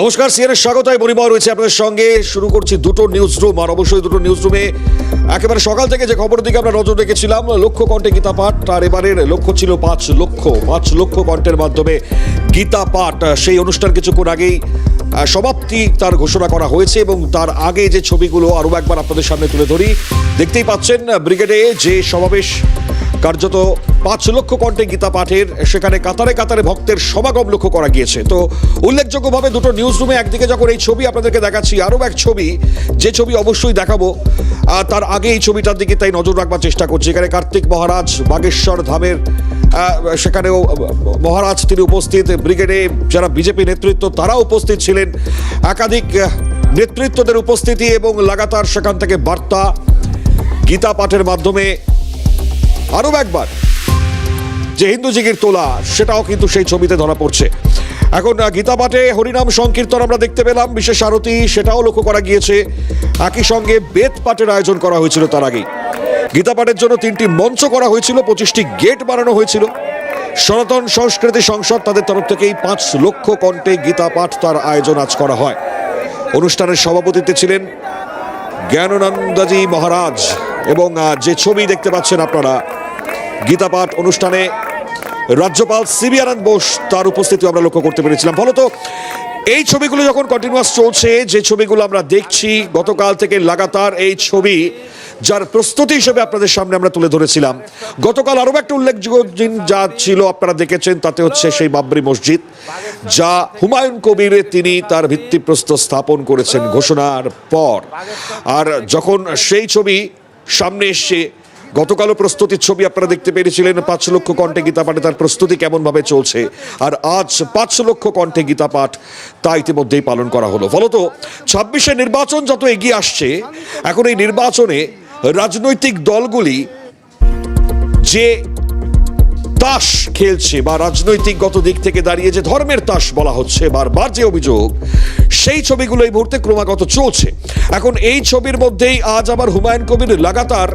নমস্কার সিএনের স্বাগত, আমি মণিময় রয়েছে আপনাদের সঙ্গে। শুরু করছি দুটো নিউজ রুম আর অবশ্যই দুটো নিউজ রুমে একেবারে সকাল থেকে যে খবরের দিকে আমরা নজর রেখেছিলাম, লক্ষ্য কণ্ঠে গীতা পাঠ আর এবারের লক্ষ্য ছিল পাঁচ লক্ষ পাঁচ লক্ষ কণ্ঠের মাধ্যমে গীতা পাঠ। সেই অনুষ্ঠান কিছুক্ষণ আগেই সমাপ্তি তার ঘোষণা করা হয়েছে এবং তার আগে যে ছবিগুলো আরও একবার আপনাদের সামনে তুলে ধরি। দেখতেই পাচ্ছেন, ব্রিগেডে যে সমাবেশ কার্যত পাঁচ লক্ষ কণ্ঠে গীতা পাঠের, সেখানে কাতারে কাতারে ভক্তের সমাগম লক্ষ্য করা গিয়েছে। তো উল্লেখযোগ্যভাবে দুটো নিউজ রুমে একদিকে যখন এই ছবি আপনাদেরকে দেখাচ্ছি, আরও এক ছবি, যে ছবি অবশ্যই দেখাবো তার আগে এই ছবিটার দিকে তাই নজর রাখবার চেষ্টা করছি। এখানে কার্তিক মহারাজ, বাগেশ্বর ধামের সেখানেও মহারাজ তিনি উপস্থিত, ব্রিগেডে যারা বিজেপি নেতৃত্ব তারা উপস্থিত ছিলেন। একাধিক নেতৃত্বদের উপস্থিতি এবং লাগাতার সেখান থেকে বার্তা, গীতা পাঠের মাধ্যমে আরও একবার। যে হিন্দু জিগির তোলা সেটাও কিন্তু সেই ছবিতে ধরা পড়ছে। এখন আহ, গীতা পাঠে হরিনাম সংকীর্তন আমরা দেখতে পেলাম বিশেষ আরতি সেটাও লক্ষ্য করা গিয়েছে। একই সঙ্গে বেদ পাঠের আয়োজন করা হয়েছিল তার আগেই। গীতা পাঠের জন্য তিনটি মঞ্চ করা হয়েছিল পঁচিশটি গেট বানানো হয়েছিল। সনাতন সংস্কৃতি সংসদ তাদের তরফ থেকেই পাঁচ লক্ষ কণ্ঠে গীতা পাঠ তার আয়োজন আজ করা হয়। অনুষ্ঠানের সভাপতিত্বে ছিলেন জ্ঞানানন্দজি মহারাজ এবং যে ছবি দেখতে পাচ্ছেন আপনারা গীতা পাঠ অনুষ্ঠানে রাজ্যপাল সিবি আনন্দ বোস তার উপস্থিতি আমরা লক্ষ্য করতে পেরেছিলাম। ফলত এই ছবিগুলো যখন কন্টিনিউয়াস চলছে, যে ছবিগুলো আমরা দেখছি, গতকাল থেকে লাগাতার এই ছবি যার প্রস্তুতি হিসেবে আপনাদের সামনে আমরা তুলে ধরেছিলাম। গতকাল আরও একটা উল্লেখযোগ্য দিন যা ছিল, আপনারা দেখেছেন, তাতে হচ্ছে সেই বাবরি মসজিদ, যা হুমায়ুন কবিরে তিনি তার ভিত্তিপ্রস্তর স্থাপন করেছেন ঘোষণার পর। আর যখন সেই ছবি সামনে এসছে গতকালও প্রস্তুতির ছবি আপনারা দেখতে পেরেছিলেন, পাঁচ লক্ষ কণ্ঠে গীতা পাঠে তার প্রস্তুতি কেমনভাবে চলছে? আর আজ পাঁচ লক্ষ কণ্ঠে গীতা পাঠ তা ইতিমধ্যেই পালন করা হলো। ফলত ছাব্বিশে নির্বাচন যত এগিয়ে আসছে, এখন এই নির্বাচনে রাজনৈতিক দলগুলি যে তাস খেলছে বা রাজনৈতিকগত দিক থেকে দাঁড়িয়ে যে ধর্মের তাস বলা হচ্ছে, বারবার যে অভিযোগ, সেই ছবিগুলো এই মুহূর্তে ক্রমাগত চলছে। এখন এই ছবির মধ্যেই আজ আবার হুমায়ুন কবির লাগাতার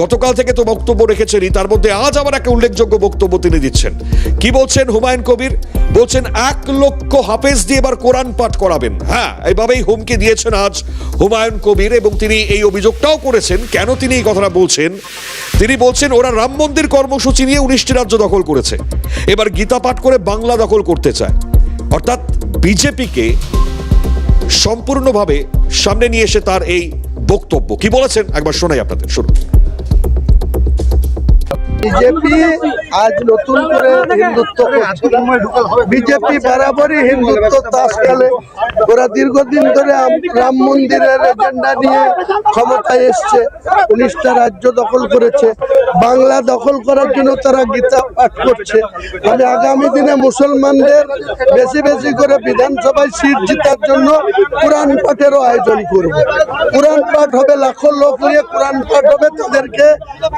গতকাল থেকে তো বক্তব্য রেখেছেনই, তার মধ্যে আজ আবার একটা উল্লেখযোগ্য বক্তব্য তিনি দিচ্ছেন। কি বলছেন হুমায়ুন কবির? বলছেন, এক লক্ষ হাফেজ দিয়ে এবার কোরআন পাঠ করাবেন। হ্যাঁ এইভাবেই হুমকি দিয়েছেন আজ হুমায়ুন কবির এবং তিনি এই অভিযোগটাও করেছেন। কেন তিনি এই কথাটা বলছেন? তিনি বলছেন, ওরা রাম মন্দির কর্মসূচি নিয়ে উনিশটি রাজ্য দখল করেছে। এবার গীতা পাঠ করে বাংলা দখল করতে চায়। অর্থাৎ বিজেপিকে সম্পূর্ণভাবে সামনে নিয়ে এসে তার এই বক্তব্য। কি বলেছেন? একবার শোনাই আপনাদের, শুনুন। বিজেপি আজ নতুন করে হিন্দুত্ব বিজেপি বরাবরই হিন্দুত্ব তাস খেলে ওরা দীর্ঘদিন ধরে রাম মন্দিরের এজেন্ডা নিয়ে ক্ষমতায় এসছে। উনিশটা রাজ্য দখল করেছে। বাংলা দখল করার জন্য তারা গীতা পাঠ করছে। আমি আগামী দিনে মুসলমানদের বেশি বেশি করে বিধানসভায় সিট জেতার জন্য কোরআন পাঠেরও আয়োজন করব। কোরআন পাঠ হবে, লাখো লোক নিয়ে কোরআন পাঠ হবে, তাদেরকে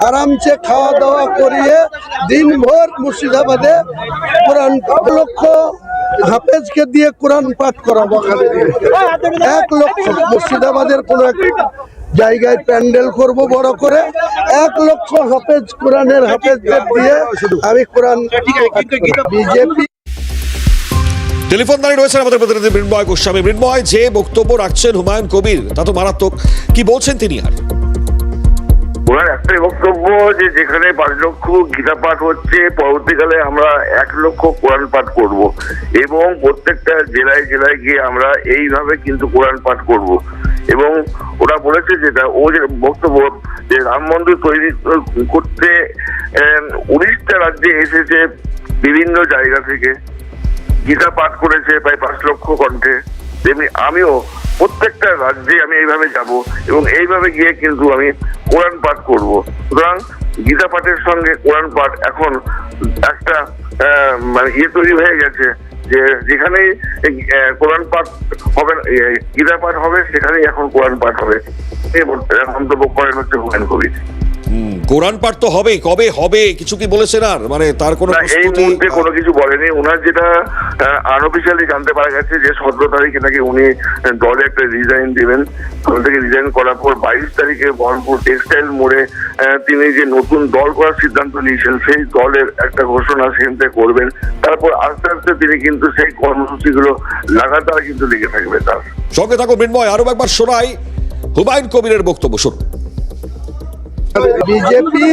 আরামসে খাওয়া দাওয়া করিয়ে দিনভর মুর্শিদাবাদে কোরআন লক্ষ হাফেজকে দিয়ে কোরআন পাঠ করাবো এক লক্ষ। মুর্শিদাবাদের কোনো এক জায়গায় প্যান্ডেল করব বড় করে। এক লক্ষ হাফেজ, কোরআনের হাফেজদের দিয়ে আমি কোরআন বিজেপি টেলিফোন দাঁড়িয়ে রয়েছেন আমাদের প্রতিনিধি মৃন্ময় গোস্বামী। মৃন্ময়, যে বক্তব্য রাখছেন হুমায়ুন কবির, তা তো মারাত্মক। কি বলছেন তিনি আর? ওনার একটাই বক্তব্য যে যেখানে পাঁচ লক্ষ গীতা পাঠ হচ্ছে, পরবর্তীকালে আমরা এক লক্ষ কোরআন পাঠ করব। এবং প্রত্যেকটা জেলায় জেলায় গিয়ে আমরা এইভাবে কিন্তু কোরআন পাঠ করব। এবং ওরা বলেছে যেটা ও যে বক্তব্য যে রাম মন্দির তৈরি করতে উনিশটা রাজ্যে এসেছে বিভিন্ন জায়গা থেকে। গীতা পাঠ করেছে প্রায় পাঁচ লক্ষ কণ্ঠে। তেমনি আমিও প্রত্যেকটা রাজ্যে আমি এইভাবে যাব এবং এইভাবে গিয়ে কিন্তু আমি কোরআন পাঠ করব। সুতরাং গীতা পাঠের সঙ্গে কোরআন পাঠ এখন একটা মানে ইয়ে তৈরি হয়ে গেছে যে যেখানেই কোরআন পাঠ হবে গীতা পাঠ হবে, সেখানেই এখন কোরআন পাঠ হবে। মন্তব্য করেন হচ্ছে হুমায়ুন কবির। কোরআন পাঠ তো হবে কবে হবে কিছু কি বলেছেন আর? মানে তার কোনো এই মুহূর্তে কোনো কিছু বলেনি। ওনার যেটা আনঅফিসিয়ালি জানতে পারা গেছে যে সতেরো তারিখে নাকি উনি দলে একটা রিজাইন দিবেন। দল থেকে রিজাইন করার পর বাইশ তারিখে বহরমপুর টেক্সটাইল মোড়ে তিনি যে নতুন দল করার সিদ্ধান্ত নিয়েছেন সেই দলের একটা ঘোষণা সেখান থেকে করবেন। তারপর আস্তে আস্তে তিনি কিন্তু সেই কর্মসূচিগুলো লাগাতার কিন্তু লেগে থাকবে তার। সঙ্গে থাকো মৃন্ময় আরও একবার শোনাই হুমায়ুন কবিরের বক্তব্য শুনুন। বিজেপি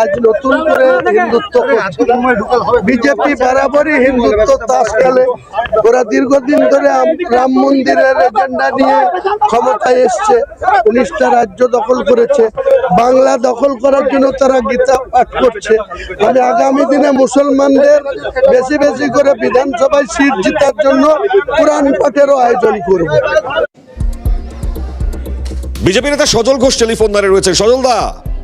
আজ নতুন করে হিন্দুত্ব বিজেপি বরাবরই হিন্দুত্ব তাস খেলে ওরা দীর্ঘদিন ধরে রাম মন্দিরের এজেন্ডা নিয়ে ক্ষমতায় এসছে। উনিশটা রাজ্য দখল করেছে। বাংলা দখল করার জন্য তারা গীতা পাঠ করছে। আমি আগামী দিনে মুসলমানদের বেশি বেশি করে বিধানসভায় সিট জিতার জন্য কোরআন পাঠেরও আয়োজন করব। বিজেপি নেতা সজল ঘোষ টেলিফোন দ্বারে রয়েছে। সজল দা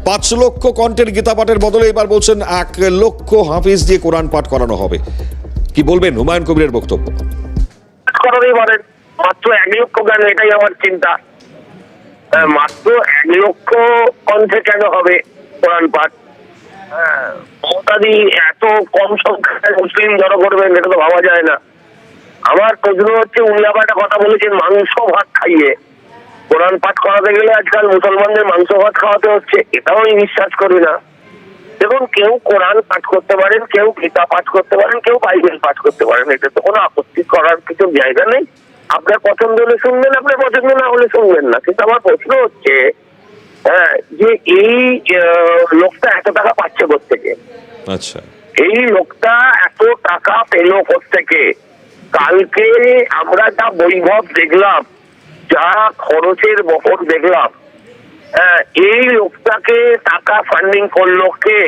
পাঁচ লক্ষ কণ্ঠের গীতা পাঠের বদলে এবার বলছেন এক লক্ষ হাফিজ দিয়ে কোরআন পাঠ করানো হবে। কি বলবেন হুমায়ুন কবিরের বক্তব্য? মাত্র এক লক্ষ কেন? এটাই আমার চিন্তা। হ্যাঁ, মাত্র এক লক্ষ কণ্ঠে কেন হবে কোরআন পাঠ? হ্যাঁ, মমতাদি এত কম সংখ্যায় মুসলিম জড়ো করবেন এটা তো ভাবা যায় না। আমার প্রশ্ন হচ্ছে উনি একটা কথা বলেছেন মাংস ভাত খাইয়ে। কোরআন পাঠ করাতে গেলে আজকাল মুসলমানদের মাংস ভাত খাওয়াতে হচ্ছে এটাও আমি বিশ্বাস করি না। দেখুন কেউ কোরআন পাঠ করতে পারেন কেউ গীতা পাঠ করতে পারেন কেউ বাইবেল পাঠ করতে পারেন এটা তো কোনো আপত্তি করার কিছু জায়গা নেই। আপনার পছন্দ হলে শুনবেন আপনার পছন্দ না হলে শুনবেন না। কিন্তু আমার প্রশ্ন হচ্ছে হ্যাঁ যে এই লোকটা এত টাকা পাচ্ছে থেকে? আচ্ছা। এই লোকটা এত টাকা পেল থেকে? কালকে আমরা যা বৈভব দেখলাম যা খরচের বহর দেখলাম হ্যাঁ, এই লোকটাকে টাকা ফান্ডিং করল কে?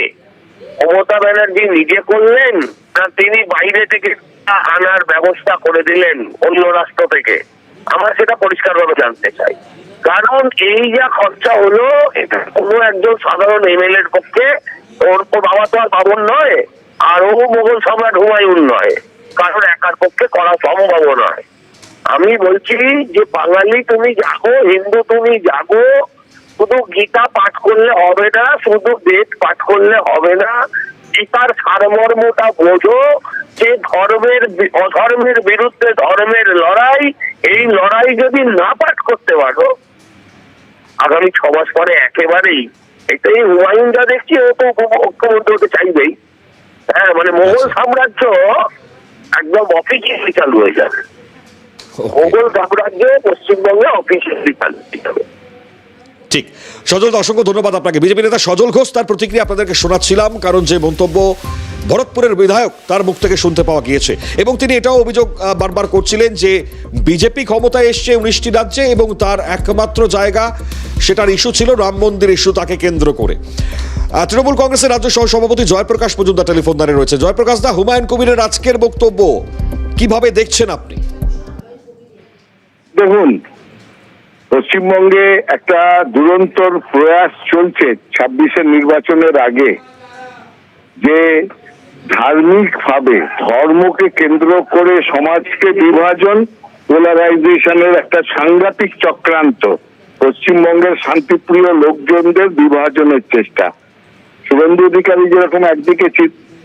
মমতা ব্যানার্জি নিজে করলেন না তিনি বাইরে থেকে আনার ব্যবস্থা করে দিলেন অন্য রাষ্ট্র থেকে? আমরা সেটা পরিষ্কারভাবে জানতে চাই। কারণ এই যা খরচা হলো এটা কোনো একজন সাধারণ এমএলএ এর পক্ষে ওর বাবা তো আর বাবন নয় আর ও মোগল সম্রাট হুমায়ুন নয়। কারণ একার পক্ষে করা সম্ভব নয়। আমি বলছি যে বাঙালি তুমি জাগো হিন্দু তুমি জাগো শুধু গীতা পাঠ করলে হবে না শুধু বেদ পাঠ করলে হবে না গীতার সারমর্মটা বোঝো যে ধর্মের অধর্মের বিরুদ্ধে ধর্মের লড়াই এই লড়াই যদি না পাঠ করতে পারো আগামী ছ মাস পরে একেবারেই এটাই হুমায়ুন যা দেখছি ও তো মুখ্যমন্ত্রী হতে চাইবেই। হ্যাঁ মানে মোগল সাম্রাজ্য একদম অফিসিয়ালি চালু হয়ে যাবে। মোগল সাম্রাজ্য পশ্চিমবঙ্গে অফিসিয়ালি ঠিক। সজল অসংখ্য ধন্যবাদ আপনাকে। বিজেপি নেতা সজল ঘোষ তার প্রতিক্রিয়া আপনাদেরকে শোনাচ্ছিলাম কারণ যে মন্তব্য ভরতপুরের বিধায়ক তার মুখ থেকে শুনতে পাওয়া গিয়েছে। এবং তিনি এটাও অভিযোগ বারবার করছিলেন যে বিজেপি ক্ষমতায় এসছে উনিশটি রাজ্যে এবং তার একমাত্র জায়গা সেটার ইস্যু ছিল রাম মন্দির ইস্যু তাকে কেন্দ্র করে। তৃণমূল কংগ্রেসের রাজ্য সহ সভাপতি জয়প্রকাশ মজুমদার টেলিফোন দ্বারে রয়েছে। জয়প্রকাশ দা হুমায়ুন কবিরের আজকের বক্তব্য কীভাবে দেখছেন আপনি? দেখুন, পশ্চিমবঙ্গে একটা দুরন্তর প্রয়াস চলছে ছাব্বিশের নির্বাচনের আগে, যে ধার্মিক ভাবে ধর্মকে কেন্দ্র করে সমাজকে বিভাজন পোলারাইজেশনের একটা সাংঘাতিক চক্রান্ত, পশ্চিমবঙ্গের শান্তিপ্রিয় লোকজনদের বিভাজনের চেষ্টা। শুভেন্দু অধিকারী যেরকম একদিকে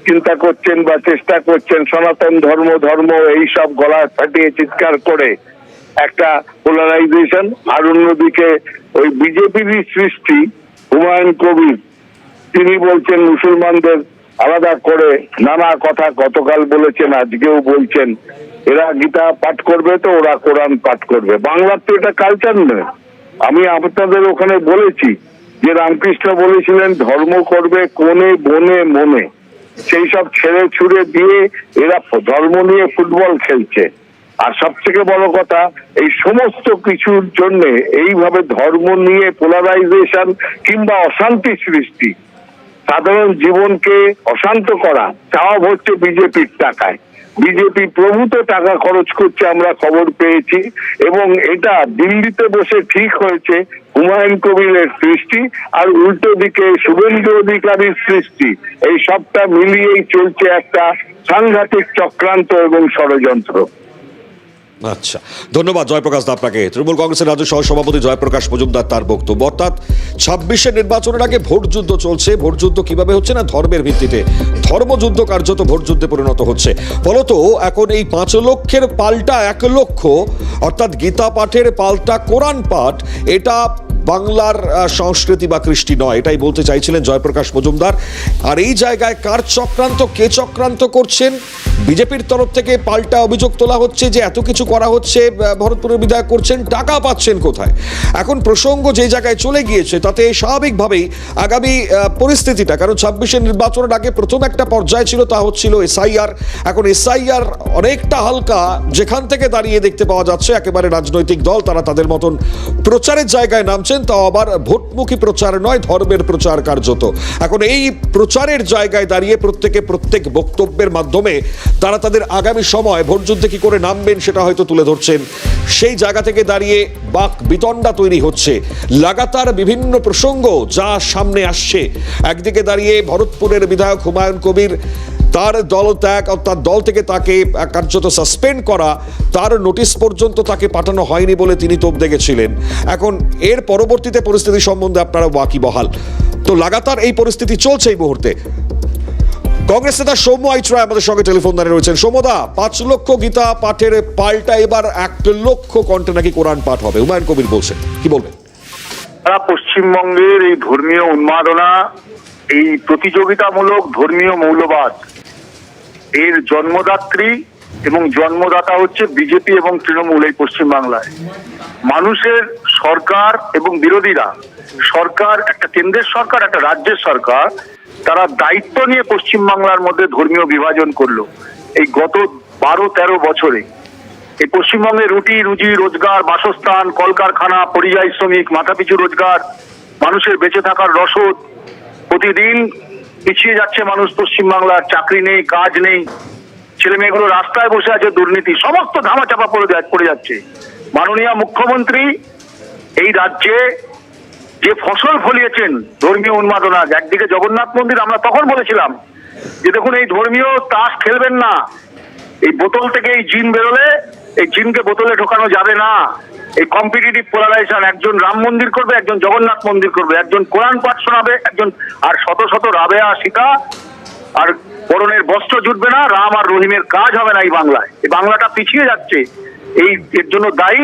চিন্তা করছেন বা চেষ্টা করছেন, সনাতন ধর্ম ধর্ম, এই সব গলা ফাটিয়ে চিৎকার করে একটা পোলারাইজেশন আর অন্যদিকে ওই বিজেপিরই সৃষ্টি, হুমায়ুন কবির, তিনি বলছেন মুসলমানদের আলাদা করে নানা কথা গতকাল বলেছেন, আজকেও বলছেন, এরা গীতা পাঠ করবে তো ওরা কোরআন পাঠ করবে। বাংলার তো এটা কালচার নয়। আমি আপনাদের ওখানে বলেছি যে রামকৃষ্ণ বলেছিলেন, ধর্ম করবে কোনে বনে, মনে। সেই সব ছেড়ে ছুড়ে দিয়ে এরা ধর্ম নিয়ে ফুটবল খেলছে। আর সব থেকে বড় কথা, এই সমস্ত কিছুর জন্য এইভাবে ধর্ম নিয়ে পোলারাইজেশন কিংবা অশান্তি সৃষ্টি, সাধারণ জীবনকে অশান্ত করা সব হচ্ছে বিজেপির টাকায়। বিজেপি প্রভূত টাকা খরচ করছে আমরা খবর পেয়েছি এবং এটা দিল্লিতে বসে ঠিক হয়েছে হুমায়ুন কবিরের সৃষ্টি আর উল্টো দিকে শুভেন্দু অধিকারীর সৃষ্টি। এই সবটা মিলিয়েই চলছে একটা সাংঘাতিক চক্রান্ত এবং ষড়যন্ত্র। আচ্ছা ধন্যবাদ জয়প্রকাশ দা আপনাকে। তৃণমূল কংগ্রেসের রাজ্য সহসভাপতি জয়প্রকাশ মজুমদার তার বক্তব্য। অর্থাৎ ছাব্বিশের নির্বাচনের আগে ভোটযুদ্ধ চলছে। ভোটযুদ্ধ কীভাবে হচ্ছে না ধর্মের ভিত্তিতে? ধর্মযুদ্ধ কার্যত ভোট যুদ্ধে পরিণত হচ্ছে। ফলত এখন এই পাঁচ লক্ষের পাল্টা এক লক্ষ, অর্থাৎ গীতা পাঠের পাল্টা কোরআন পাঠ, এটা বাংলার সংস্কৃতি বা কৃষ্টি নয়, এটাই বলতে চাইছিলেন জয়প্রকাশ মজুমদার। আর এই জায়গায় কার চক্রান্ত, কে চক্রান্ত করছেন? বিজেপির তরফ থেকে পাল্টা অভিযোগ তোলা হচ্ছে যে এত কিছু করা হচ্ছে ভরতপুরের বিধায়ক করছেন, টাকা পাচ্ছেন কোথায়? এখন প্রসঙ্গ যে জায়গায় চলে গিয়েছে, তাতে স্বাভাবিকভাবেই আগামী পরিস্থিতিটা, কারণ ছাব্বিশের নির্বাচনের আগে প্রথম একটা পর্যায় ছিল, তা হচ্ছিল এসআইআর। এখন এসআইআর অনেকটা হালকা, যেখান থেকে দাঁড়িয়ে দেখতে পাওয়া যাচ্ছে, একেবারে রাজনৈতিক দল, তারা তাদের মতন প্রচারের জায়গায় নামছেন, তাও আবার ভোটমুখী প্রচার নয়, ধর্মের প্রচার কার্যত। এখন এই প্রচারের জায়গায় দাঁড়িয়ে প্রত্যেকে প্রত্যেক বক্তব্যের মাধ্যমে তারা তাদের আগামী সময় ভোটযুদ্ধে কি করে নামবেন সেটা হয়তো তুলে ধরছেন। সেই জায়গা থেকে দাঁড়িয়ে বাক বিতণ্ডা তৈরি হচ্ছে। লাগাতার বিভিন্ন প্রসঙ্গ যা সামনে আসছে। একদিকে দাঁড়িয়ে ভরতপুরের বিধায়ক হুমায়ুন কবির তার দল ত্যাগ অর্থাৎ দল থেকে তাকে কার্যত সাসপেন্ড করা, তার নোটিশ পর্যন্ত তাকে পাঠানো হয়নি বলে তিনি তোপ দেখেছিলেন এখন এর পরবর্তীতে পরিস্থিতি সম্বন্ধে আপনারা ওয়াকিবহাল। তো লাগাতার এই পরিস্থিতি চলছে এই মুহূর্তে। কংগ্রেস নেতা সৌম্য আইচরায় আমাদের সঙ্গে টেলিফোন দাঁড়িয়ে রয়েছেন। সৌম্যদা, পাঁচ লক্ষ গীতা পাঠের পাল্টা এবার এক লক্ষ কণ্ঠে নাকি কোরআন পাঠ হবে। হুমায়ুন কবির বলছেন, কি বলবেন? সারা পশ্চিমবঙ্গের এই ধর্মীয় উন্মাদনা, এই প্রতিযোগিতামূলক ধর্মীয় মৌলবাদ, এর জন্মদাত্রী এবং জন্মদাতা হচ্ছে বিজেপি এবং তৃণমূল এই পশ্চিমবাংলায়। মানুষের সরকার এবং বিরোধীরা সরকার, একটা কেন্দ্রের সরকার, একটা রাজ্যের সরকার, তারা দায়িত্ব নিয়ে পশ্চিমবাংলার মধ্যে ধর্মীয় বিভাজন করল। এই গত বারো তেরো বছরে। এই পশ্চিমবঙ্গে রুটি, রুজি, রোজগার, বাসস্থান, কলকারখানা, পরিযায়ী শ্রমিক, মাথাপিছু রোজগার, মানুষের বেঁচে থাকার রসদ, প্রতিদিন পিছিয়ে যাচ্ছে মানুষ পশ্চিমবাংলার, চাকরি নেই, কাজ নেই। ছেলে মেয়েগুলো রাস্তায় বসে আছে, দুর্নীতি, সমস্ত ধামাচাপা পড়ে পড়ে যাচ্ছে। মাননীয় মুখ্যমন্ত্রী এই রাজ্যে যে ফসল ফলিয়েছেন ধর্মীয় উন্মাদনা একদিকে জগন্নাথ মন্দির, আমরা তখন বলেছিলাম যে দেখুন, এই ধর্মীয় তাস খেলবেন না। এই বোতল থেকে এই জিন বেরোলে, এই জিনকে বোতলে ঢোকানো যাবে না। এই কম্পিটিটিভ পোলারাইজেশন একজন রাম মন্দির করবে, একজন জগন্নাথ মন্দির করবে, একজন কোরআন পাঠ শোনাবে, একজন আর শত শত রাবেয়া সীতা আর বরণের বস্ত্র জুটবে না, রাম আর রহিমের কাজ হবে না এই বাংলায়। এই বাংলাটা পিছিয়ে যাচ্ছে। এই, এর জন্য দায়ী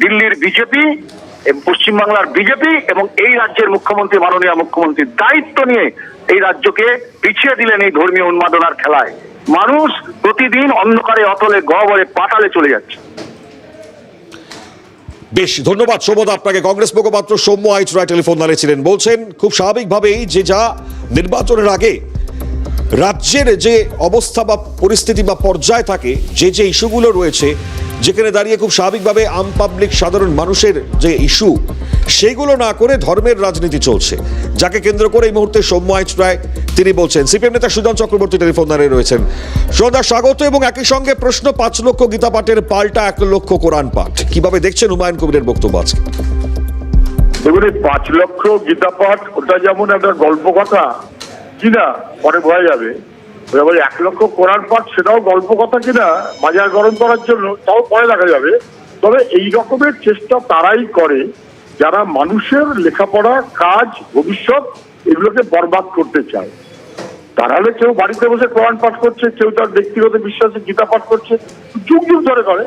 দিল্লির বিজেপি পশ্চিমবাংলার বিজেপি এবং এই রাজ্যের মুখ্যমন্ত্রী, মাননীয় মুখ্যমন্ত্রীর দায়িত্ব নিয়ে এই রাজ্যকে পিছিয়ে দিলেন এই ধর্মীয় উন্মাদনার খেলায়। মানুষ প্রতিদিন অন্ধকারে, অতলে, গহবরে, পাতালে চলে যাচ্ছে। বেশ, ধন্যবাদ সৌমদা আপনাকে। কংগ্রেস মুখপাত্র সৌম্য আইচরায় টেলিফোন দাঁড়িয়েছিলেন বলছেন, খুব স্বাভাবিকভাবেই যে যা নির্বাচনের আগে রাজ্যের যে অবস্থা বা পরিস্থিতি বা পর্যায় থাকে, যে যে ইস্যুগুলো রয়েছে, যেখানে দাঁড়িয়ে খুব স্বাভাবিকভাবে আম পাবলিক সাধারণ মানুষের যে ইস্যু, সেগুলো না করে ধর্মের রাজনীতি চলছে। যাকে কেন্দ্র করে এই মুহূর্তে সৌম্য আইচরায় তিনি বলছেন, সিপিএম নেতা সুজন চক্রবর্তী টেলিফোন দাঁড়িয়ে রয়েছেন। সদা স্বাগত এবং একই সঙ্গে প্রশ্ন, পাঁচ লক্ষ গীতা পাঠের পাল্টা এক লক্ষ কোরআন পাঠ। কীভাবে দেখছেন হুমায়ুন কবিরের বক্তব্য আজকে? দেখুন পাঁচ লক্ষ গীতা পাঠ, ওটা যেমন একটা গল্প কথা কিনা, পরে বোঝা যাবে। এক লক্ষ কোরআন পাঠ সেটাও গল্প কথা কিনা, বাজার গরম করার জন্য, তাও পরে দেখা যাবে। তবে এই রকমের চেষ্টা তারাই করে, যারা মানুষের লেখাপড়া, কাজ, ভবিষ্যৎ এগুলোকে বরবাদ করতে চায়। তাহলে কেউ বাড়িতে বসে কোরআন পাঠ করছে, কেউ তার ব্যক্তিগত বিশ্বাসে গীতা পাঠ করছে, যুগ যুগ ধরে করে।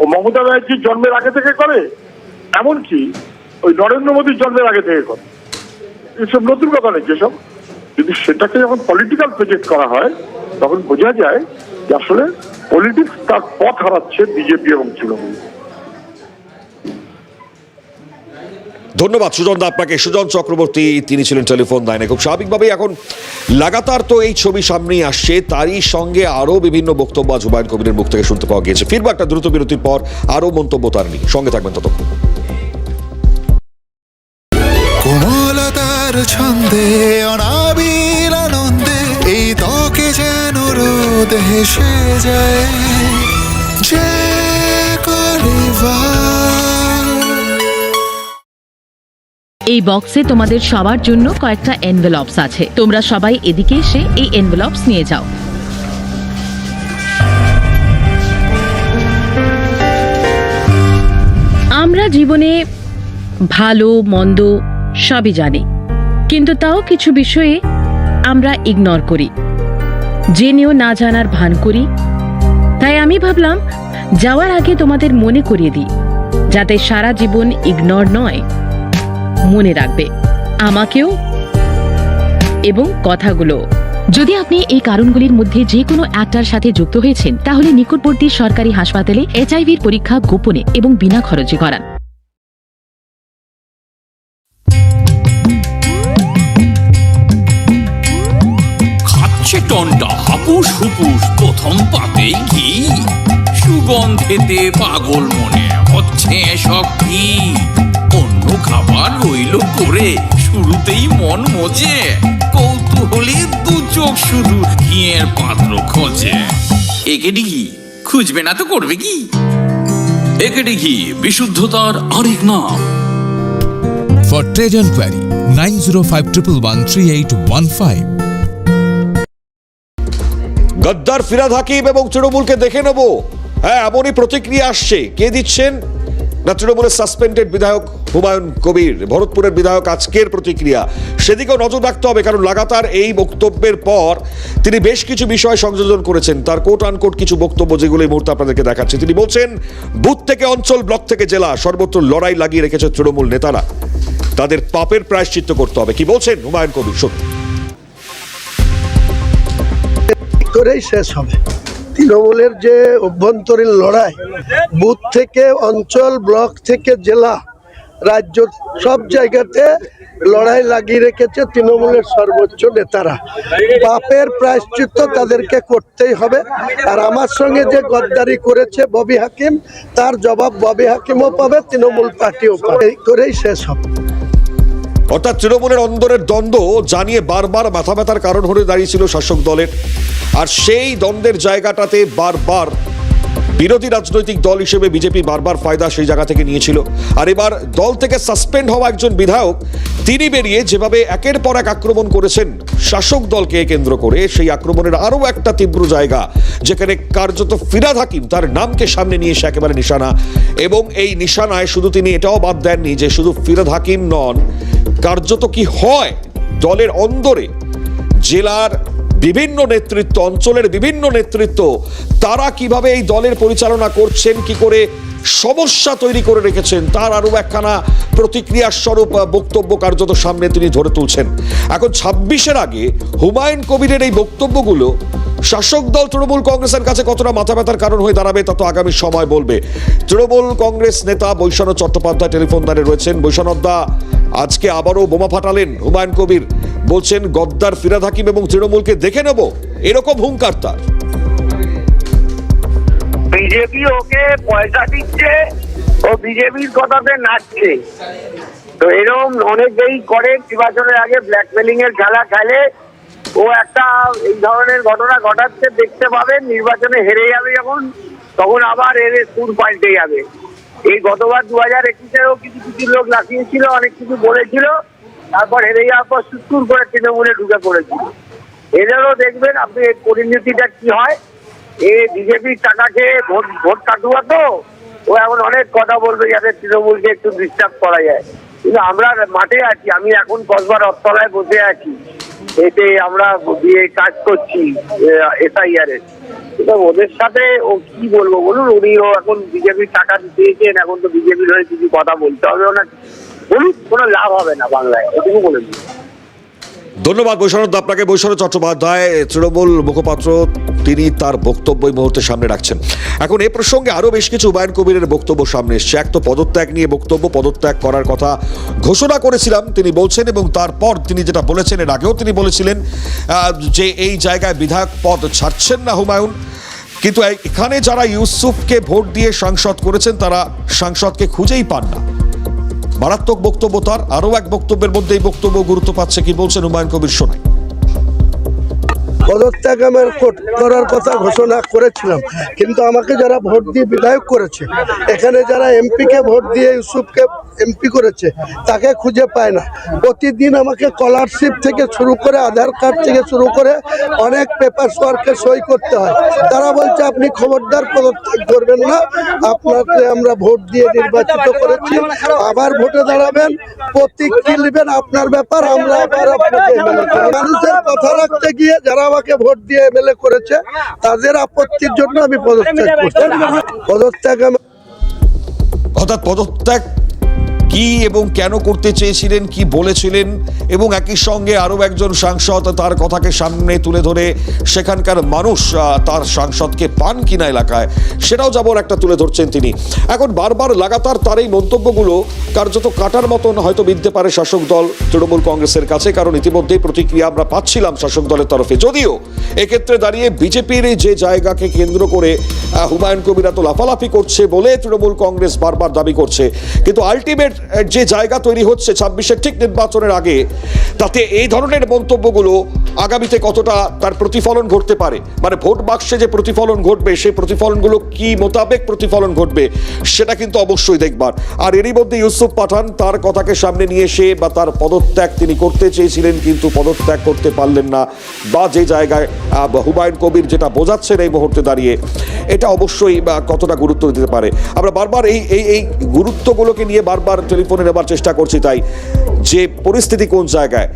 ও মমতা ব্যানার্জির জন্মের আগে থেকে করে, এমনকি ওই নরেন্দ্র মোদীর জন্মের আগে থেকে করে। এসব নতুন কথা নেই যেসব যদি সেটাকে যখন পলিটিক্যাল প্রজেক্ট করা হয় তখন বোঝা যায় যে আসলে পলিটিক্স তার পথ হারাচ্ছে বিজেপি এবং তৃণমূল। ধন্যবাদ সুজন দা আপনাকে। সুজন চক্রবর্তী তিনি ছিলেন টেলিফোন লাইনে খুব স্বাভাবিকভাবেই এখন লাগাতার তো এই ছবি সামনেই আসছে। তারই সঙ্গে আরও বিভিন্ন বক্তব্য আজ হুমায়ুন কবিরের মুখ থেকে শুনতে পাওয়া গিয়েছে। ফিরবো একটা দ্রুত বিরতির পর আরও মন্তব্য তার নিয়ে। সঙ্গে থাকবেন ততক্ষণ। কোমলতার ছন্দে হেসে যায় যে এই বক্সে তোমাদের সবার জন্য কয়েকটা এনভেলপস আছে। তোমরা সবাই এদিকে এসে এই এনভেলপস নিয়ে যাও। আমরা জীবনে ভালো, মন্দ সবই জানি। কিন্তু তাও কিছু বিষয়ে আমরা ইগনোর করি। জেনেও না জানার ভান করি। তাই আমি ভাবলাম, যাওয়ার আগে তোমাদের মনে করিয়ে দিই, যাতে সারা জীবন ইগনোর নয়, মনে রাখবে আমাকেও এবং কথাগুলো। যদি আপনি এই কারণগুলির মধ্যে যে কোনো একটার সাথে যুক্ত হয়েছেন, তাহলে নিকটবর্তী সরকারি হাসপাতালে এইচআইভির পরীক্ষা গোপনে এবং বিনা খরচে করান। হুপুস প্রথম পাতেই ঘি। সুগন্ধেতে পাগল মনে হচ্ছে এসব কি অন্য খাবার রইল করে শুরুতেই মন মজে। কৌতূহলী দু চোখ শুধু ঘিয়ের পাত্র খোঁজে। একেডি ঘি খুঁজবে না তো করবে কি? একেডি ঘি বিশুদ্ধতার আরেক নাম। For trade enquiry, 905113815. গদ্দার, Firhad Hakim এবং তৃণমূলকে দেখে নেব। হ্যাঁ এমনই প্রতিক্রিয়া আসছে। কে দিচ্ছেন? না, তৃণমূলের সাসপেন্ডেড বিধায়ক হুমায়ুন কবির। ভরতপুরের বিধায়ক আজকের প্রতিক্রিয়া। সেদিকেও নজর রাখতে হবে, কারণ লাগাতার এই বক্তব্যের পর তিনি বেশ কিছু বিষয় সংযোজন করেছেন। তার কোট আনকোট কিছু বক্তব্য যেগুলো এই মুহূর্তে আপনাদেরকে দেখাচ্ছে। তিনি বলছেন, বুথ থেকে অঞ্চল, ব্লক থেকে জেলা, সর্বত্র লড়াই লাগিয়ে রেখেছে তৃণমূল নেতারা। তাদের পাপের প্রায়শ্চিত্ত করতে হবে। কি বলছেন হুমায়ুন কবির? শুনুন করেই শেষ হবে। তৃণমূলের যে অভ্যন্তরীণ লড়াই, বুথ থেকে অঞ্চল, ব্লক থেকে জেলা, রাজ্য সব জায়গাতে লড়াই লাগিয়ে রেখেছে তৃণমূলের সর্বোচ্চ নেতারা। পাপের প্রায়শ্চিত্ত তাদেরকে করতেই হবে। আর আমার সঙ্গে যে গদ্দারি করেছে ববি হাকিম, তার জবাব ববি হাকিমও পাবে, তৃণমূল পার্টিও পাবে। করেই শেষ হবে। অর্থাৎ তৃণমূলের অন্দরের দ্বন্দ্ব জানিয়ে বারবার মাথা ব্যথার কারণ হয়ে দাঁড়িয়েছিল শাসক দলের। আর সেই দ্বন্দ্বের জায়গাটাতে বারবার বিরোধী রাজনৈতিক দল হিসেবে বিজেপি বারবার ফায়দা সেই জায়গা থেকে নিয়েছিল। আর এবার দল থেকে সাসপেন্ড হওয়া একজন বিধায়ক, তিনি বেরিয়ে যেভাবে একের পর এক আক্রমণ করেছেন, শাসক দলকে কেন্দ্র করে সেই আক্রমণের আরও একটা তীব্র জায়গা, যেখানে কার্যত ফিরাদ হাকিম তার নামকে সামনে নিয়ে এসে একেবারে নিশানা। এবং এই নিশানায় শুধু তিনি এটাও বাদ দেননি যে শুধু ফিরাদ হাকিম নন, কার্যত কি হয় দলের অন্দরে, জেলার বিভিন্ন নেতৃত্ব অঞ্চলের বিভিন্ন নেতৃত্ব তারা কীভাবে এই দলের পরিচালনা করছেন কি করে সমস্যা তৈরি করে রেখেছেন। তার আরও একখানা প্রতিক্রিয়ার স্বরূপ বক্তব্য কার্যত সামনে তিনি ধরে তুলছেন। এখন ছাব্বিশের আগে হুমায়ুন কবিরের এই বক্তব্যগুলো শাসক দল তৃণমূল কংগ্রেসের কাছে কতটা মাথা ব্যথার কারণ হয়ে দাঁড়াবে তা তো আগামী সময় বলবে। তৃণমূল কংগ্রেস নেতা বৈষ্ণব চট্টোপাধ্যায় টেলিফোন দ্বারে রয়েছেন। বৈষ্ণবদা, আজকে আবারও বোমা ফাটালেন হুমায়ুন কবির। বলছেন, গদ্দার ফিরাদ হাকিম এবং তৃণমূলকে দেখে নেব। এরকম হুঙ্কার তার। বিজেপি ওকে পয়সা দিচ্ছে, ও বিজেপির কথাতে নাচছে। তো এরকম অনেকেই করে নির্বাচনের আগে ব্ল্যাকমেলিং এর খেলা খেলে, ও একটা এই ধরনের ঘটনা ঘটাচ্ছে, দেখতে পাবেন নির্বাচনে হেরে যাবে যখন, তখন আবার এর সুর পাল্টে যাবে। এই গতবার দু হাজার একুশেও কিছু কিছু লোক লাফিয়েছিল অনেক কিছু বলেছিল, তারপর হেরে যাওয়ার পর সুর করে তৃণমূলে ঢুকে পড়েছিল। এদেরও দেখবেন আপনি এর পরিণতিটা কি হয় এ বিজেপির টাকা খেয়ে ভোট ভোট কাটুয়া তো। ও এখন অনেক কথা বলবে যাতে তৃণমূলকে একটু ডিস্টার্ব করা যায়। কিন্তু আমরা মাঠে আছি, আমি এখন কসবার রথতলায় বসে আছি। এতে আমরা দিয়ে কাজ করছি এসআইআর এর ওদের সাথে ও কি বলব বলুন? উনিও এখন বিজেপির টাকা দিয়েছেন এখন তো বিজেপির হয়ে কিছু কথা বলতে হবে ওনার বলুন, কোনো লাভ হবে না বাংলায় এটুকু বলে দিই ধন্যবাদ দা, আপনাকে বৈষ্ণব চট্টোপাধ্যায় তৃণমূল মুখপাত্র তিনি তার বক্তব্য এই মুহূর্তে সামনে রাখছেন। এখন এ প্রসঙ্গে আরও বেশ কিছু হুমায়ুন কবিরের বক্তব্য সামনে এসছে। এক তো পদত্যাগ নিয়ে বক্তব্য পদত্যাগ করার কথা ঘোষণা করেছিলাম তিনি বলছেন এবং তারপর তিনি যেটা বলেছেন এর আগেও তিনি বলেছিলেন যে এই জায়গায় বিধায়ক পদ ছাড়ছেন না হুমায়ুন। কিন্তু এখানে যারা ইউসুফকে ভোট দিয়ে সাংসদ করেছেন তারা সাংসদকে খুঁজেই পান না। মারাত্মক বক্তব্য তার। আরও এক বক্তব্যের মধ্যে এই বক্তব্য গুরুত্ব পাচ্ছে কি বলছেন হুমায়ুন কবির শোনাই পদত্যাগ আমার করার কথা ঘোষণা করেছিলাম। কিন্তু আমাকে যারা ভোট দিয়ে বিধায়ক করেছে, এখানে যারা এমপিকে ভোট দিয়ে ইউসুফকে এমপি করেছে, তাকে খুঁজে পায় না। প্রতিদিন আমাকে স্কলারশিপ থেকে শুরু করে আধার কার্ড থেকে শুরু করে অনেক পেপার ওয়ার্কে সই করতে হয়। তারা বলছে, আপনি খবরদার, পদত্যাগ করবেন না। আপনাকে আমরা ভোট দিয়ে নির্বাচিত করেছি। আবার ভোটে দাঁড়াবেন, প্রতীক কি নেবেন আপনার ব্যাপার, আমরা আবার আপনাকে মানুষের কথা রাখতে গিয়ে যারা আমাকে ভোট দিয়ে এমএলএ করেছে তাদের আপত্তির জন্য আমি পদত্যাগ করছি। পদত্যাগ। আমি অর্থাৎ পদত্যাগ কি এবং কেন করতে চেয়েছিলেন, কি বলেছিলেন এবং একই সঙ্গে আরও একজন সাংসদ তার কথাকে সামনে তুলে ধরে সেখানকার মানুষ তার সাংসদকে পান কিনা এলাকায় সেটাও যাবর একটা তুলে ধরছেন তিনি। এখন বারবার লাগাতার তার এই মন্তব্যগুলো কার্যত কাটার মতন হয়তো বিনতে পারে শাসক দল তৃণমূল কংগ্রেসের কাছে, কারণ ইতিমধ্যেই প্রতিক্রিয়া আমরা পাচ্ছিলাম শাসক দলের তরফে। যদিও এক্ষেত্রে দাঁড়িয়ে বিজেপির যে জায়গাকে কেন্দ্র করে হুমায়ুন কবিরা তো লাফালাফি করছে বলে তৃণমূল কংগ্রেস বারবার দাবি করছে। কিন্তু আলটিমেট যে জায়গা তৈরি হচ্ছে ছাব্বিশের ঠিক নির্বাচনের আগে তাতে এই ধরনের মন্তব্যগুলো আগামীতে কতটা তার প্রতিফলন ঘটতে পারে? মানে ভোট বাক্সে যে প্রতিফলন ঘটবে সেই প্রতিফলনগুলো কি মোতাবেক প্রতিফলন ঘটবে সেটা কিন্তু অবশ্যই দেখবার। আর এরই মধ্যে ইউসুফ পাঠান তার কথাকে সামনে নিয়ে এসে বা তার পদত্যাগ তিনি করতে চেয়েছিলেন কিন্তু পদত্যাগ করতে পারলেন না বা যে জায়গায় হুমায়ুন কবির যেটা বোঝাচ্ছেন এই মুহূর্তে দাঁড়িয়ে এটা অবশ্যই বা, কতটা গুরুত্ব দিতে পারে। আমরা বারবার এই এই এই গুরুত্বগুলোকে নিয়ে বারবার টেলিফোনে নেবার চেষ্টা করছি তাই যে পরিস্থিতি কোন জায়গায়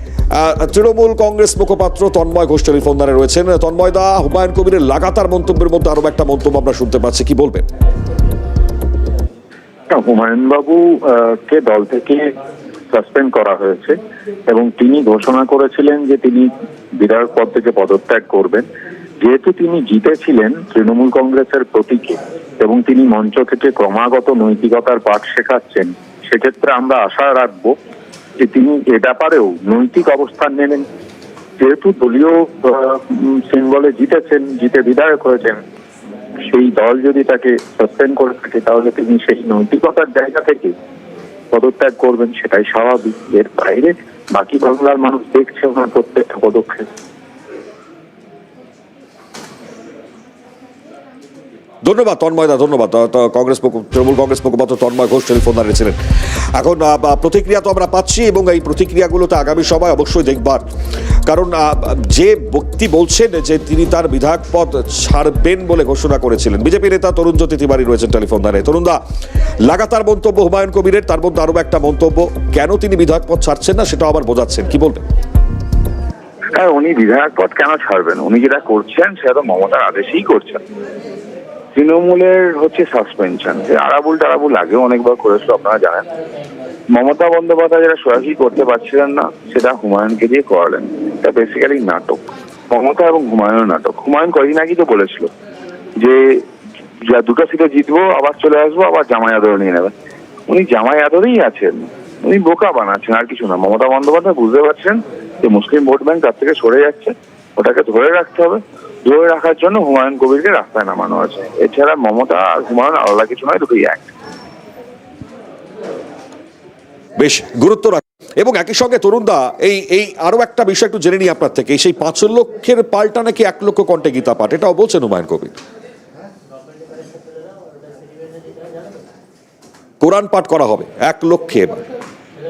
তৃণমূল কংগ্রেস মুখপাত্র তন্ময় ঘোষ টেলিফোনদারে রয়েছেন। তন্ময় দা, হুমায়ুন কবিরের লাগাতার মন্তব্যের মধ্যে আরও একটা মন্তব্য আমরা শুনতে পাচ্ছি। কি বলবেন? হুমায়ুন বাবু কে দল থেকে সাসপেন্ড করা হয়েছে এবং তিনি ঘোষণা করেছিলেন যে তিনি বিধায়ক পদ থেকে পদত্যাগ করবেন। যেহেতু তিনি জিতেছিলেন তৃণমূল কংগ্রেসের প্রতীকে এবং তিনি মঞ্চ থেকে ক্রমাগত নৈতিকতার পাঠ শেখাচ্ছেন, সেক্ষেত্রে আমরা আশা রাখব যে তিনি এ ব্যাপারেও নৈতিক অবস্থান নেবেন। যেহেতু দলীয় সিম্বলে জিতেছেন, জিতে বিধায়ক হয়েছেন, সেই দল যদি তাকে সাসপেন্ড করে থাকে, তাহলে তিনি সেই নৈতিকতার জায়গা থেকে পদত্যাগ করবেন, সেটাই স্বাভাবিক। এর বাইরে বাকি বাংলার মানুষ দেখছে ওনার প্রত্যেকটা পদক্ষেপ। ধন্যবাদ, তন্ময় দা, ধন্যবাদ। কংগ্রেস তৃণমূল কংগ্রেস মুখপাত্র তন্ময় ঘোষ টেলিফোনদারে ছিলেন। এখন প্রতিক্রিয়া তো আমরা পাচ্ছি এবং এই প্রতিক্রিয়াগুলোতে আগামী সভায় অবশ্যই দেখবার। কারণ যে ব্যক্তি বলছেন যে তিনি তার বিধায়ক পদ ছাড়বেন বলে ঘোষণা করেছিলেন। বিজেপি নেতা তরুণ জ্যোতি তিওয়ারি রয়েছেন টেলিফোনদারে। তরুণ দা, লাগাতার মন্তব্য হুমায়ুন কবিরের, তার মধ্যে আরও একটা মন্তব্য, কেন তিনি বিধায়ক পদ ছাড়ছেন না, সেটাও আবার বোঝাচ্ছেন। কি বলবেন? হ্যাঁ উনি বিধায়ক পদ কেন ছাড়বেন? উনি যেটা করছেন, সেটা তো মমতার আদেশেই করছেন। তৃণমূলের হচ্ছে সাসপেনশন আরাবুল টারাবুল আগে অনেকবার করেছিল, আপনারা জানেন। মমতা বন্দ্যোপাধ্যায় যেটা সরাসরি করতে পারছিলেন না, সেটা হুমায়ুনকে দিয়ে করালেন। এটা বেসিক্যালি নাটক। মমতা এবং হুমায়ুনের নাটক। হুমায়ুন কদিন আগেই তো বলেছিল যে, যা দুটো সিটে জিতবো, আবার চলে আসব, আবার জামাই আদর নিয়ে নেবেন উনি জামাই আদরেই আছেন। উনি বোকা বানাচ্ছেন, আর কিছু না। মমতা বন্দ্যোপাধ্যায় বুঝতে পারছেন যে মুসলিম ভোট ব্যাংক তার থেকে সরে যাচ্ছে, ওটাকে ধরে রাখতে হবে। ধরে রাখার জন্য হুমায়ুন কবিরকে রাস্তায় নামানো আছে এছাড়া মমতা আর হুমায়ুন আলাদা কিছু নয়, দুটোই এক। বেশ, গুরুত্ব রাখ এবং একই সঙ্গে তরুণদা, এই এই আরও একটা বিষয় একটু জেনে নিই আপনার থেকে। সেই পাঁচ লক্ষের পাল্টা নাকি এক লক্ষ কণ্ঠে গীতা পাঠ, এটাও বলছেন হুমায়ুন কবির। কোরআন পাঠ করা হবে, এক লক্ষে এবার।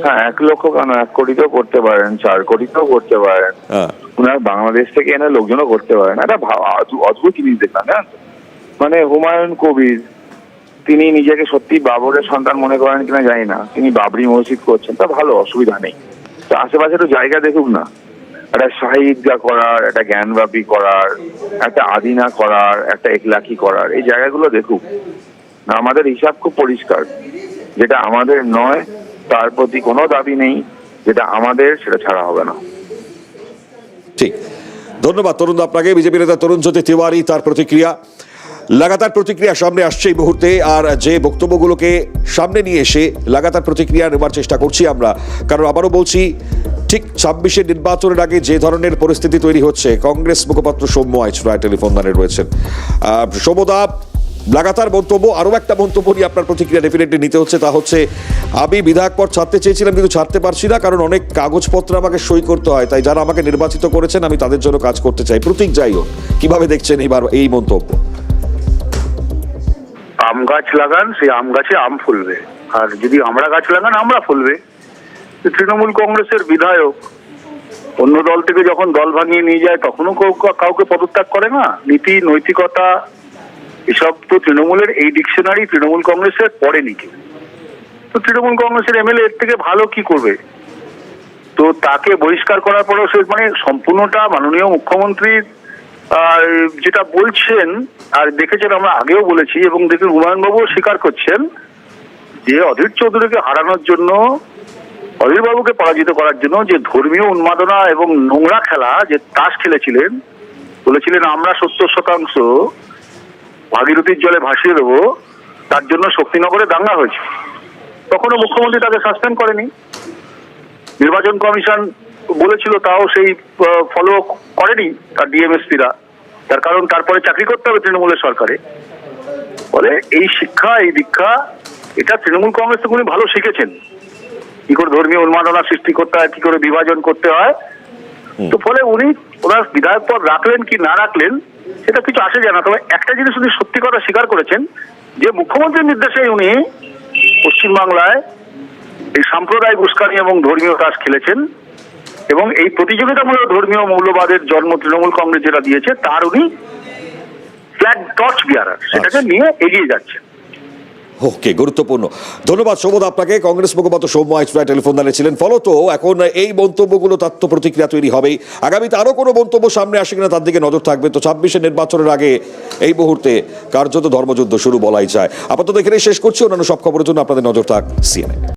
হ্যাঁ এক লক্ষ কেন? এক কোটিতেও করতে পারেন চার কোটিতেও করতে পারেন। হ্যাঁ। ওনার বাংলাদেশ থেকে এনে লোকজনও করতে পারেন। একটা অদ্ভুত জিনিস দেখলাম জানেন? মানে হুমায়ুন কবির তিনি নিজেকে সত্যি বাবরের সন্তান মনে করেন কিনা জানি না। তিনি বাবরি মসজিদ করছেন তা ভালো অসুবিধা নেই। তো আশেপাশে একটু জায়গা দেখুক না। একটা সাহিত্যা করার একটা জ্ঞানব্যাপী করার একটা আদিনা করার একটা একলাখি করার এই জায়গাগুলো দেখুক। না আমাদের হিসাব খুব পরিষ্কার। যেটা আমাদের নয় তার প্রতি কোনো দাবি নেই যেটা আমাদের সেটা ছাড়া হবে না। ঠিক। ধন্যবাদ তরুণ আপনাকে। বিজেপি নেতা তরুণ জ্যোতি তিওয়ারি তার প্রতিক্রিয়া। লাগাতার প্রতিক্রিয়া সামনে আসছে এই মুহূর্তে আর যে বক্তব্যগুলোকে সামনে নিয়ে এসে লাগাতার প্রতিক্রিয়া নেবার চেষ্টা করছি আমরা। কারণ আবারও বলছি ঠিক ছাব্বিশের নির্বাচনের আগে যে ধরনের পরিস্থিতি তৈরি হচ্ছে কংগ্রেস মুখপাত্র সৌম্য আইচ রায় টেলিফোন দানে রয়েছেন। আহ, সৌম্যদা লাগাতার মন্তব্য, আরও একটা মন্তব্য নিয়ে আপনার প্রতিক্রিয়া ডেফিনেটলি নিতে হচ্ছে, তা হচ্ছে, আমি বিধায়ক পদ ছাড়তে চেয়েছিলাম কিন্তু ছাড়তে পারছি না, কারণ অনেক কাগজপত্র আমাকে সই করতে হয়, তাই যারা আমাকে নির্বাচিত করেছেন, আমি তাদের জন্য কাজ করতে চাই। প্রতীক, যাই হোক, কীভাবে দেখছেন এবার এই মন্তব্য? আম গাছ লাগান সেই আম গাছে আম ফুলবে, আর যদি আমরা গাছ লাগান, আমরা ফুলবে। তৃণমূল কংগ্রেসের বিধায়ক অন্য দল থেকে যখন দল ভাঙিয়ে নিয়ে যায়, তখনও কাউকে পদত্যাগ করে না। নীতি, নৈতিকতা এসব তো তৃণমূলের এই ডিকশনারি তৃণমূল কংগ্রেসের পড়েনি কেউ। তো তৃণমূল কংগ্রেসের এমএলএ এর থেকে ভালো কি করবে? তো তাকে বহিষ্কার করার পরেও সে মানে সম্পূর্ণটা মাননীয় মুখ্যমন্ত্রীর আহ, যেটা বলছেন আর দেখেছেন আমরা আগেও বলেছি এবং দেখুন হুমায়ুনবাবুও স্বীকার করছেন যে অধীর চৌধুরীকে হারানোর জন্য অধীরবাবুকে পরাজিত করার জন্য যে ধর্মীয় উন্মাদনা এবং নোংরা খেলা যে তাস খেলেছিলেন বলেছিলেন আমরা সত্তর শতাংশ ভাগীরথীর জলে ভাসিয়ে দেবো তার জন্য শক্তিনগরে দাঙ্গা হয়েছে। তখনও মুখ্যমন্ত্রী তাকে সাসপেন্ড করেনি। নির্বাচন কমিশন বলেছিল তাও সেই ফলো করেনি তার ডিএমএসপিরা তার কারণ তারপরে চাকরি করতে হবে তৃণমূলের সরকারে। ফলে এই শিক্ষা এই দীক্ষা এটা তৃণমূল কংগ্রেস উনি ভালো শিখেছেন। কি করে ধর্মীয় উন্মাদনা সৃষ্টি করতে হয় কি করে বিভাজন করতে হয়। তো ফলে উনি ওনার বিধায়ক পদ রাখলেন কি না রাখলেন সেটা কিছু আসে যায় না। তবে একটা জিনিস উনি সত্যি কথা স্বীকার করেছেন যে মুখ্যমন্ত্রীর নির্দেশে উনি পশ্চিমবাংলায় এই সাম্প্রদায়িক উস্কানি এবং ধর্মীয় কাজ খেলেছেন এবং এই প্রতিযোগিতামূলক ধর্মীয় মৌলবাদের জন্ম তৃণমূল কংগ্রেস যেটা দিয়েছে তার উনি ফ্ল্যাগ টর্চ বিয়ারার সেটাকে নিয়ে এগিয়ে যাচ্ছেন। ওকে, গুরুত্বপূর্ণ। ধন্যবাদ সৌমদ আপনাকে। কংগ্রেস মুখপাত্র সৌম্য আইসপ্রায় টেলিফোন দাঁড়িয়েছিলেন ফলত এখন এই মন্তব্যগুলো তথ্য প্রতিক্রিয়া তৈরি হবেই। আগামীতে আরও কোনো মন্তব্য সামনে আসে কিনা তার দিকে নজর থাকবে। তো ছাব্বিশে নির্বাচনের আগে এই মুহূর্তে কার্যত ধর্মযুদ্ধ শুরু বলাই যায়। আপাতত এখানে শেষ করছি। অন্যান্য সব খবরের জন্য আপনাদের নজর থাক সিএনএ